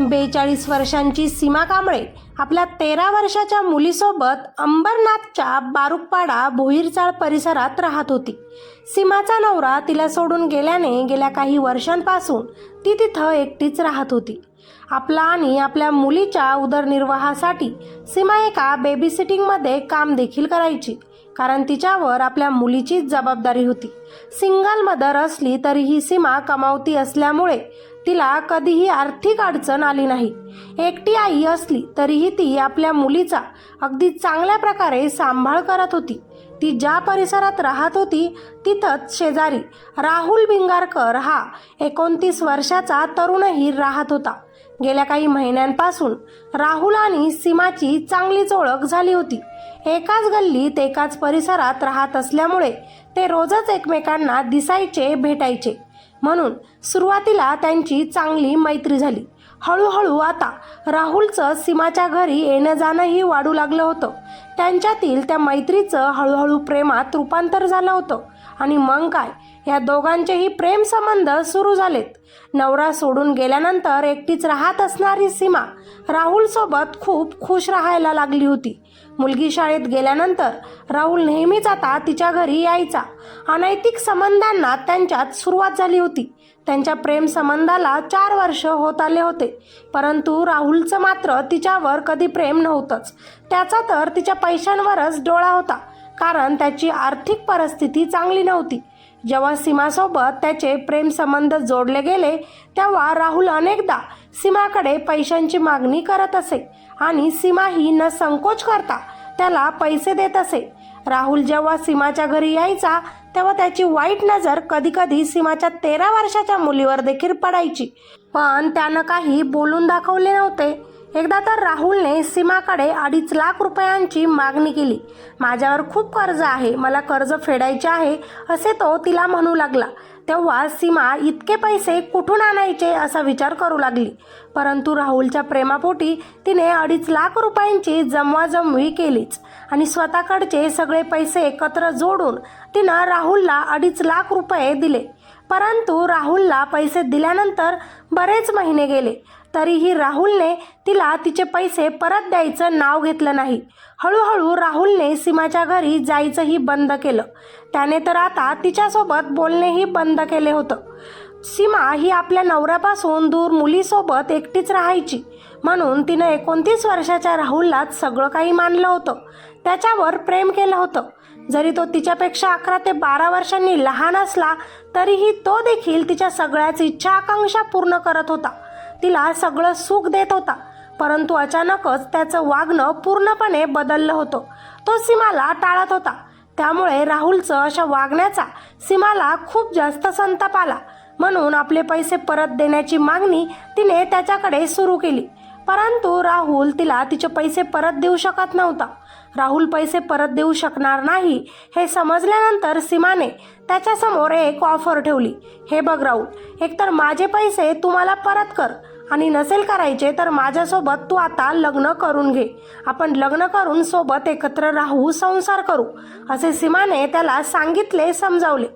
बेचाळीस वर्षांची सीमा कांबळे आपल्या तेरा वर्षाच्या मुलीसोबत अंबरनाथच्या बारुकपाडा भोईरचाळ परिसरात राहत होती. सीमाचा नवरा तिला सोडून गेल्याने गेल्या काही वर्षांपासून ती तिथं एकटीच राहत होती. आपला आणि आपल्या मुलीच्या उदरनिर्वाहासाठी सीमा एका बेबीसिटिंगमध्ये काम देखील करायची कारण तिच्यावर आपल्या मुलीचीच जबाबदारी होती. सिंगल मदर असली तरीही सीमा कमावती असल्यामुळे तिला कधीही आर्थिक अडचण आली नाही. एकटी आई असली तरीही ती आपल्या मुलीचा अगदी चांगल्या प्रकारे सांभाळ करत होती. ती ज्या परिसरात राहत होती तिथंच शेजारी राहुल भिंगारकर हा एकोणतीस वर्षाचा तरुणही राहत होता. गेल्या काही महिन्यांपासून राहुल आणि सीमाची चांगलीच ओळख झाली होती. एकाच गल्लीत एकाच परिसरात राहत असल्यामुळे ते रोजच एकमेकांना दिसायचे भेटायचे. म्हणून सुरुवातीला त्यांची चांगली मैत्री झाली. हळूहळू आता राहुलचं सीमाच्या घरी येणं जाणंही वाढू लागलं होतं. त्यांच्यातील त्या मैत्रीचं हळूहळू प्रेमात रूपांतर झालं होतं. आणि मग काय? या दोघांचेही प्रेम संबंध सुरू झालेत. नवरा सोडून गेल्यानंतर एकटीच राहत असणारी सीमा राहुलसोबत खूप खुश राहायला लागली होती. मुलगी शाळेत गेल्यानंतर राहुल नेहमीच आता तिच्या घरी यायचा. अनैतिक संबंधांना त्यांच्यात सुरुवात झाली होती. त्यांच्या प्रेम संबंधाला चार वर्ष होत आले होते. परंतु राहुलचं मात्र तिच्यावर कधी प्रेम नव्हतंच. त्याचा तर तिच्या पैशांवरच डोळा होता. कारण त्याची आर्थिक परिस्थिती चांगली नव्हती. जेव्हा सीमासोबत त्याचे प्रेम संबंध जोडले गेले तेव्हा राहुल अनेकदा सीमाकडे पैशांची मागणी करत असे आणि सीमा ही न संकोच करता त्याला पैसे देत असे. राहुल जेव्हा सीमाच्या घरी यायचा तेव्हा त्याची वाईट नजर कधीकधी सीमाच्या तेरा वर्षाच्या मुलीवर देखील पडायची. पण त्यानं काही बोलून दाखवले नव्हते. एकदा तर राहुलने सीमाकडे अडीच लाख रुपयांची मागणी केली. माझ्यावर खूप कर्ज आहे मला कर्ज फेडायचे आहे असे तो तिला म्हणू लागला. तेव्हा सीमा इतके पैसे कुठून आणायचे असा विचार करू लागली. परंतु राहुलच्या प्रेमापोटी तिने अडीच लाख रुपयांची जमवाजमवी केलीच आणि स्वतःकडचे सगळे पैसे एकत्र जोडून तिनं राहुलला अडीच लाख रुपये दिले. परंतु राहुलला पैसे दिल्यानंतर बरेच महिने गेले. तरीही राहुलने तिला तिचे पैसे परत द्यायचं नाव घेतलं नाही. हळूहळू राहुलने सीमाच्या घरी जायचंही बंद केलं. त्याने तर आता तिच्यासोबत बोलणेही बंद केले होतं. सीमा ही आपल्या नवऱ्यापासून दूर मुलीसोबत एकटीच राहायची. म्हणून तिनं एकोणतीस वर्षाच्या राहुललाच सगळं काही मानलं होतं. त्याच्यावर प्रेम केलं होतं. जरी तो तिच्यापेक्षा अकरा ते बारा वर्षांनी लहान असला तरीही तो देखील तिच्या सगळ्याच इच्छा आकांक्षा पूर्ण करत होता. तिला सगळं सुख देत होता. परंतु अचानकच त्याचं वागणं पूर्णपणे बदललं होतं. तो सीमाला टाळत होता. त्यामुळे राहुलचं अशा वागण्याचा सीमाला खूप जास्त संताप आला. म्हणून आपले पैसे परत देण्याची मागणी तिने त्याच्याकडे सुरू केली. परंतु राहुल तिला तिचे पैसे परत देऊ शकत नव्हता. राहुल पैसे परत देऊ शकणार नाही हे समजल्यानंतर सीमाने त्याच्यासमोर एक ऑफर ठेवली. हे बघ राहुल एकतर माझे पैसे तू मला परत कर. आणि नसेल करायचे तर माझ्यासोबत तू आता लग्न करून घे. आपण लग्न करून सोबत एकत्र राहू संसार करू असे सीमाने त्याला सांगितले समजावले.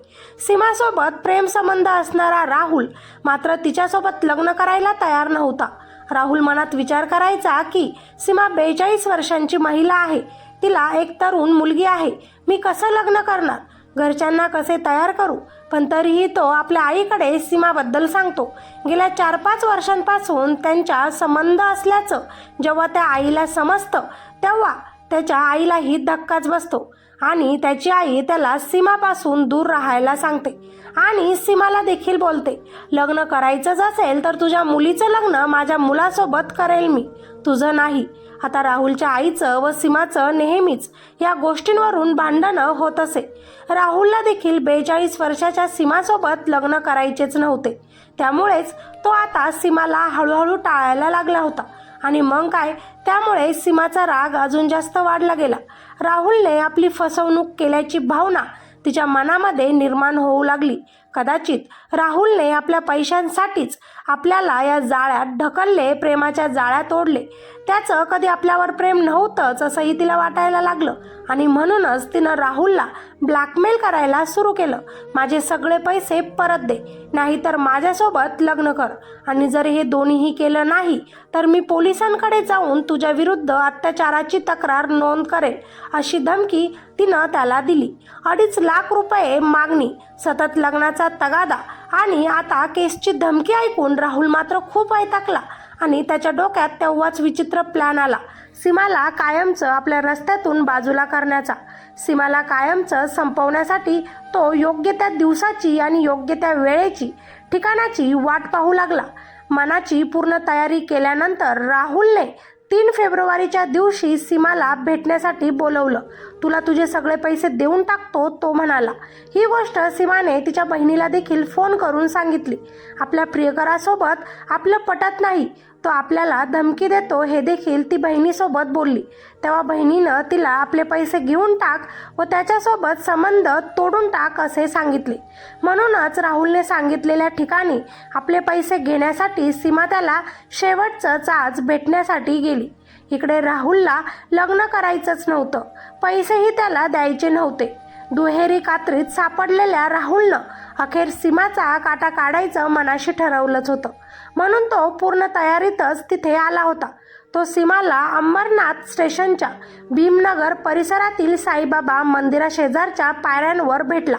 सीमासोबत प्रेमसंबंध असणारा राहुल मात्र तिच्यासोबत लग्न करायला तयार नव्हता. राहुल मनात विचार करायचा की सीमा बेचाळीस वर्षांची महिला आहे. तिला एक तरुण मुलगी आहे. मी कसं लग्न करणार? घरच्यांना कसे तयार करू? पण तरीही तो आपल्या आईकडे सीमाबद्दल सांगतो. गेल्या चार पाच वर्षांपासून त्यांच्या संबंध असल्याचं जेव्हा त्या आईला समजतं तेव्हा त्याच्या आईलाही धक्काच बसतो. आणि त्याची आई त्याला सीमापासून दूर राहायला सांगते. आणि सीमाला देखील बोलते लग्न करायचंच असेल तर तुझ्या मुलीचं लग्न माझ्या मुलासोबत करेल मी. तुझं नाही. आता राहुलच्या आईचं व सीमाचं नेहमीच या गोष्टींवरून भांडणं होत असे. राहुलला देखील बेचाळीस वर्षाच्या सीमासोबत लग्न करायचेच नव्हते. त्यामुळेच तो आता सीमाला हळूहळू टाळायला लागला होता. आणि मग काय? त्यामुळे सीमाचा राग अजून जास्त वाढला गेला. राहुलने आपली फसवणूक केल्याची भावना तिच्या मनामध्ये निर्माण होऊ लागली. कदाचित राहुलने आपल्या पैशांसाठीच आपल्याला या जाळ्यात ढकलले प्रेमाच्या जाळ्यात ओढले त्याचं कधी आपल्यावर प्रेम नव्हतंच असंही तिला वाटायला लागलं आणि म्हणूनच तिनं राहुलला ब्लॅकमेल करायला सुरू केलं. माझे सगळे पैसे परत दे नाहीतर माझ्यासोबत लग्न कर. आणि जर हे दोन्हीही केलं नाही तर मी पोलिसांकडे जाऊन तुझ्या विरुद्ध अत्याचाराची तक्रार नोंद करेन अशी धमकी तिनं त्याला दिली. अडीच लाख रुपये मागणी सतत लग्नाचा तगादा. आणि आता केसची धमकी ऐकून राहुल मात्र खूप वैताकला आणि त्याच्या डोक्यात तेव्हाच विचित्र प्लॅन आला. सीमाला कायमचं आपल्या रस्त्यातून बाजूला करण्याचा. सीमाला कायमचं संपवण्यासाठी तो योग्य त्या दिवसाची आणि योग्य त्या वेळेची ठिकाणाची वाट पाहू लागला. मनाची पूर्ण तयारी केल्यानंतर राहुलने तीन फेब्रुवारीच्या दिवशी सीमाला भेटण्यासाठी बोलवलं. तुला तुझे सगळे पैसे देऊन टाकतो तो म्हणाला. ही गोष्ट सीमाने तिच्या बहिणीला देखील फोन करून सांगितली. आपल्या प्रियकरासोबत आपलं पटत नाही. तो आपल्याला धमकी देतो हे देखील ती बहिणीसोबत बोलली. तेव्हा बहिणीनं तिला आपले पैसे घेऊन टाक व त्याच्यासोबत संबंध तोडून टाक असे सांगितले. म्हणूनच राहुलने सांगितलेल्या ठिकाणी आपले पैसे घेण्यासाठी सीमा त्याला शेवटचं चाच भेटण्यासाठी गेली. इकडे राहुलला लग्न करायचंच नव्हतं. पैसेही त्याला द्यायचे नव्हते. दुहेरी कात्रीत सापडलेल्या राहुलनं अखेर सीमाचा काटा काढायचं मनाशी ठरवलंच होतं. म्हणून तो पूर्ण तयारीतच तिथे आला होता. तो सीमाला अंबरनाथ स्टेशनच्या भीमनगर परिसरातील साईबाबा मंदिराशेजारच्या पायऱ्यांवर भेटला.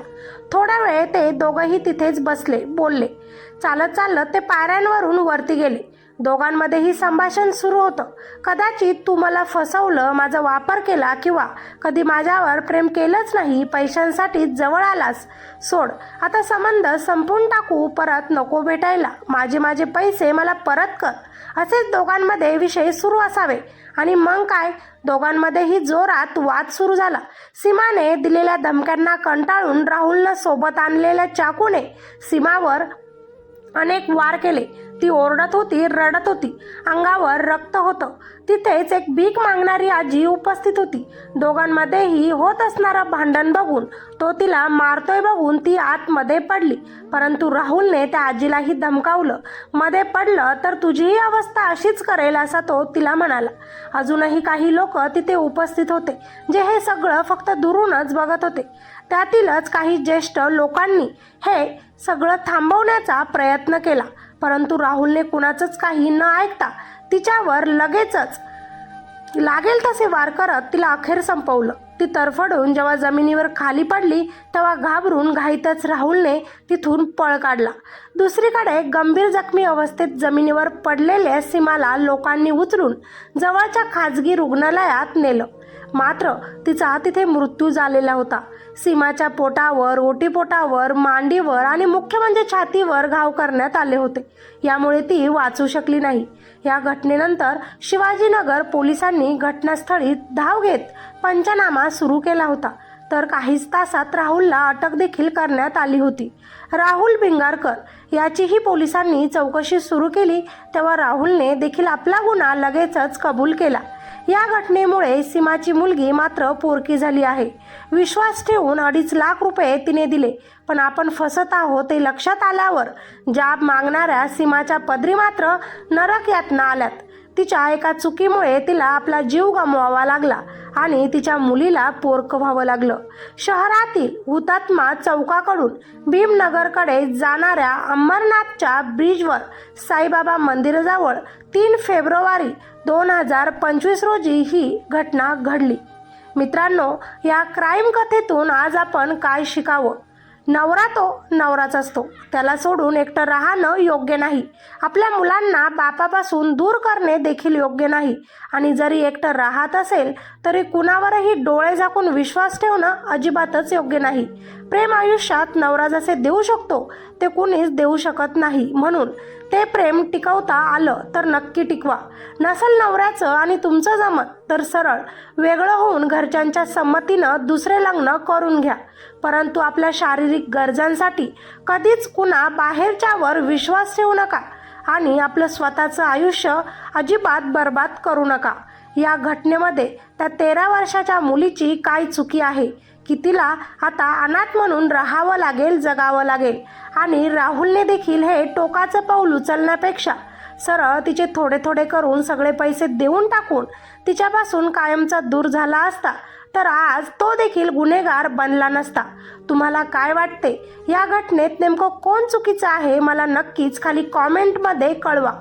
थोडा वेळ ते दोघंही तिथेच बसले बोलले. चालत चालत ते पायऱ्यांवरून वरती गेले. दोघांमध्येही संभाषण सुरू होतं. कदाचित तू मला फसवलं माझा वापर केला किंवा कधी माझ्यावर प्रेम केलंच नाही पैशांसाठी जवळ आलास. सोड आता संबंध संपून टाकू परत नको भेटायला. माझे माझे पैसे मला परत कर. असेच दोघांमध्ये विषय सुरू असावे. आणि मग काय? दोघांमध्येही जोरात वाद सुरू झाला. सीमाने दिलेल्या धमक्यांना कंटाळून राहुलनं सोबत आणलेल्या चाकूने सीमावर अनेक वार केले. ती ओरडत होती रडत होती. अंगावर रक्त होतं. तिथेच एक भीक मागणारी आजी उपस्थित होती. दोघांमध्येही होत असणारं भांडण बघून तो तिला मारतोय बघून ती आतमध्ये पडली. परंतु राहुलने त्या आजीलाही धमकावलं. मध्ये पडलं तर तुझीही अवस्था अशीच करेल असा तो तिला म्हणाला. अजूनही काही लोक तिथे उपस्थित होते जे हे सगळं फक्त दुरूनच बघत होते. त्यातीलच काही ज्येष्ठ लोकांनी हे सगळं थांबवण्याचा प्रयत्न केला. परंतु राहुलने कुणाचंच काही न ऐकता तिच्यावर लगेचच लागेल तसे वार करत तिला अखेर संपवलं. ती तरफडून जेव्हा जमिनीवर खाली पडली तेव्हा घाबरून घाईतच राहुलने तिथून पळ काढला. दुसरीकडे गंभीर जखमी अवस्थेत जमिनीवर पडलेल्या सीमाला लोकांनी उचलून जवळच्या खाजगी रुग्णालयात नेलं. मात्र तिचा तिथे मृत्यू झालेला होता. सीमाच्या पोटावर ओटीपोटावर मांडीवर आणि मुख्य म्हणजे छातीवर घाव करण्यात आले होते. यामुळे ती वाचू शकली नाही. या घटनेनंतर शिवाजीनगर पोलिसांनी घटनास्थळी धाव घेत पंचनामा सुरू केला होता. तर काहीच तासात राहुलला अटक देखील करण्यात आली होती. राहुल भिंगारकर याचीही पोलिसांनी चौकशी सुरू केली तेव्हा राहुलने देखील आपला गुन्हा लगेचच कबूल केला. या घटनेमुळे सीमाची मुलगी मात्र पोरकी झाली आहे. विश्वास ठेवून अडीच लाख रुपये तिने दिले पण आपण फसत आहोत हे लक्षात आल्यावर जाब मागणाऱ्या सीमाच्या पदरी मात्र नरक यातना आल्यात. तिच्या एका चुकीमुळे तिला आपला जीव गमवावा लागला आणि तिच्या मुलीला पोरक व्हावं लागलं. शहरातील हुतात्मा चौकाकडून भीमनगरकडे जाणाऱ्या अंबरनाथच्या ब्रिजवर साईबाबा मंदिराजवळ तीन फेब्रुवारी दोन हजार पंचवीस रोजी ही घटना घडली. मित्रांनो या क्राईम कथेतून आज आपण काय शिकावं? नवरा तो नवराच असतो. त्याला सोडून एकटं राहणं योग्य नाही. आपल्या मुलांना बापापासून दूर करणे देखील योग्य नाही. आणि जरी एकटं राहत असेल तरी कुणावरही डोळे झाकून विश्वास ठेवणं अजिबातच योग्य नाही. प्रेम आयुष्यात नवरा जसे देऊ शकतो ते कुणीच देऊ शकत नाही. म्हणून ते प्रेम टिकवता आलं तर नक्की टिकवा. नसल नवऱ्याचं आणि तुमचं जमत तर सरळ. वेगळं होऊन घरच्यांच्या संमतीनं दुसरे लग्न करून घ्या. परंतु आपल्या शारीरिक गरजांसाठी कधीच कुणा बाहेरच्यावर विश्वास ठेवू नका आणि आपलं स्वतःचं आयुष्य अजिबात बर्बाद करू नका. या घटनेमध्ये त्या तेरा वर्षाच्या मुलीची काय चुकी आहे? की तिला आता अनाथ म्हणून राहावं लागेल जगावं लागेल. आणि राहुलने देखील हे टोकाचं पाऊल उचलण्यापेक्षा सरळ तिचे थोडे थोडे करून सगळे पैसे देऊन टाकून तिच्यापासून कायमचा दूर झाला असता तर आज तो देखील गुन्हेगार बनला नसता. तुम्हाला काय वाटते? या घटनेत नेमकं कोण चुकीचं आहे? मला नक्कीच खाली कॉमेंटमध्ये कळवा.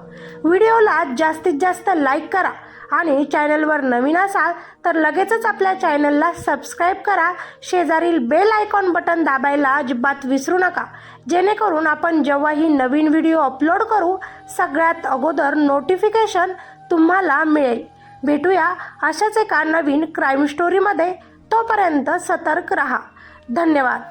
व्हिडिओला जास्तीत जास्त लाईक करा. आणि चॅनलवर नवीन असाल तर लगेचच आपल्या चॅनलला सबस्क्राईब करा. शेजारील बेल आयकॉन बटन दाबायला अजिबात विसरू नका. जेणेकरून आपण जेव्हाही नवीन व्हिडिओ अपलोड करू सगळ्यात अगोदर नोटिफिकेशन तुम्हाला मिळेल. भेटूया अशाच एका नवीन क्राईम स्टोरीमध्ये. तोपर्यंत सतर्क रहा. धन्यवाद.